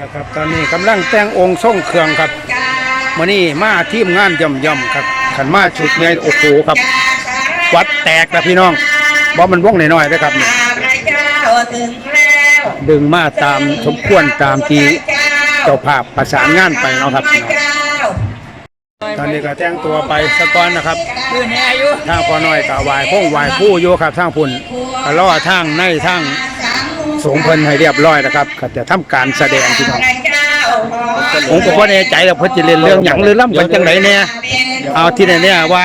นะครับตอนนี้กำลังแต่งองค์ทรงเครื่องครับมื่อนี้มาทีมงานย่อมย่อมๆครับขันมาชุดเนี่ยโอ้โหครับ วัดแตกนะพี่น้องบ่มันว่องหน่อยๆนะครับนี่ยพระเจ้าถึงแล้วดึงมาตามสมควรตามที่เจ้าภาพประสานงานไปเนาะครับพี่น้องตอนนี้ก็แต่งตัวไปสะก่อนนะครับคือในอายุทางพอน้อยก็วายพงวายผู้อยู่ครับทางพุ่นก็ล่อทางในทาง สามหมู่สงเพิ่นให้เรียบร้อยนะครับก็จะทำการแสดงพี่น้องพระเจ้าผมก็บ่แน่ใจว่าเพิ่นสิเล่นเรื่องหยังหรือล่ำกันจังไดแน่เอาที่ไหนเนี่ยว่า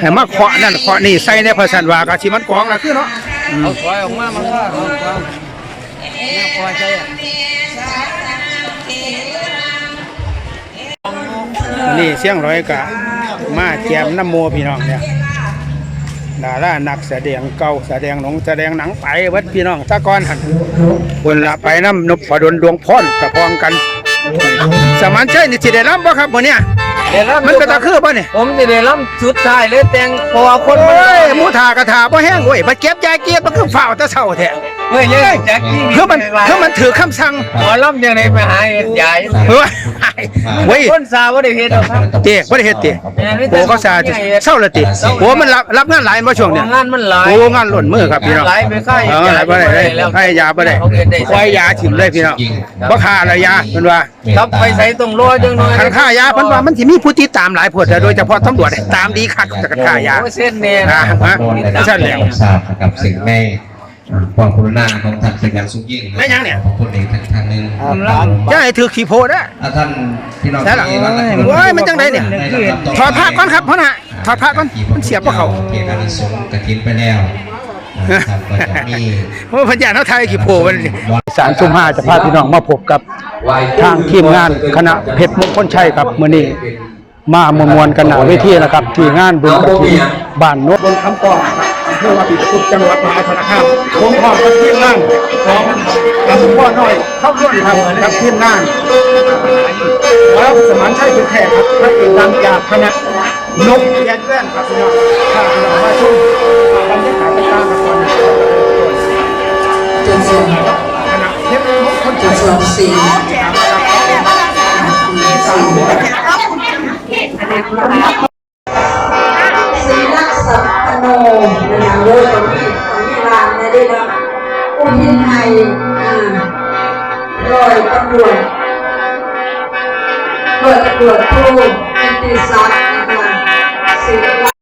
ให้มาเคาะนั่นเคาะนี่ใส่ในภาษาว่าก็สิมันกองละคือเนาะอืมเอาถอยออกมามันว่าเอาความแม่พอใจอะนี่เสียงร้อยกะมาแจมน้ำโมพี่น้องเนี่ย ดารานักแสดงเก่าแสดงหนงแสดงหนังไปเวัดพี่น้องตะกอนหันคนละไปน้ำนพดลดวงพรกระพองกัน สมานใช่นี่สิได้รับบ่ครับมื้อเนี้ยเดี๋ยวรับมันก็ตะคือบ่เนี่ยผมจะได้รับสุดท้ายเลยแต่งพอคนมันโอ้ยหมูทากระทาบ่แห้งเว้ยบ่เก็บยาเกียดมันคือฝ้าวแตะเช้าแท้เมื่อยังจากที่คือมันคือมันถือคำสั่งหมอลำยังไงไปหาเห็ดใหญ่เฮ้ยเว้ยคนซาว่าได้เห็ดหรอกครับเต้บ่ได้เฮ็ดเต้โอ้เขาซาจะเศร้าละติโอ้มันรับรับงานหลายบ่ช่วงเนี้ยงานมันหลายโอ้งานหล่นมือครับพี่น้องหลายไปค่ายเออหลายบ่ได้เลยค่ายยาบ่ได้ควายยาถิ่มเลยพี่น้องบ่ค่าอะไรยาเพิ่นว่าครับไปใส่ตรงรอจังหน่อยคันค่ายาเพิ่นว่ามันสิมีผู้ติดตามหลายพวดโดยเฉพาะตำรวจตามดีคักแต่คันค่ายาโอ้เส้นเนี่ยอ่าฮะได้ใช่แล้วทราบนะครับสิ่งใน ความกรุณาของท่านเป็นอย่างสูงยิ่งไม่ยังเนี่ยขอบคุณอีกท่านหนึ่งอย่าให้ถือขี้โพดนะอ่าท่านพี่น้องใช่หรอที่รักและเคารพโอ้ยมันจังไดเนี่ยถอดผ้าก่อนครับพ่อน่ะถอดผ้าก่อนมันเสียบบ่เข้าเกียรติอานิสงส์กฐินไปแล้วนะครับก็จะมีโอ้พันยาเนาไทยขี้โพมันสารสุมห้าจะพาพี่น้องมาพบกับทางทีมงานคณะเพชรมงคลชัยครับมื้อนี้มามวลๆกันหน้าเวทีนะครับ ที่งานบุญกฐินบ้านโนนบนคำกอง นะครับอำเภอวาปีปทุมจังหวัดมหาสารคามผมพร้อมกับทีมงานของกับพ่อน้อยเข้าร่วมทำกับทีมงานแล้วสมานชัยเป็นแขกครับพระเอกดังจากคณะนกแยนแว่นครับพี่น้องถ้าพี่น้องมาชมบรรยากาศต่างๆครับตอนนี้จนส่งคณะเพชรมงคลจชันยส่งสี่สี ผู้ยินไทยอ่าร้อยตำรวจร้อยตำรวจผู้กิติสัก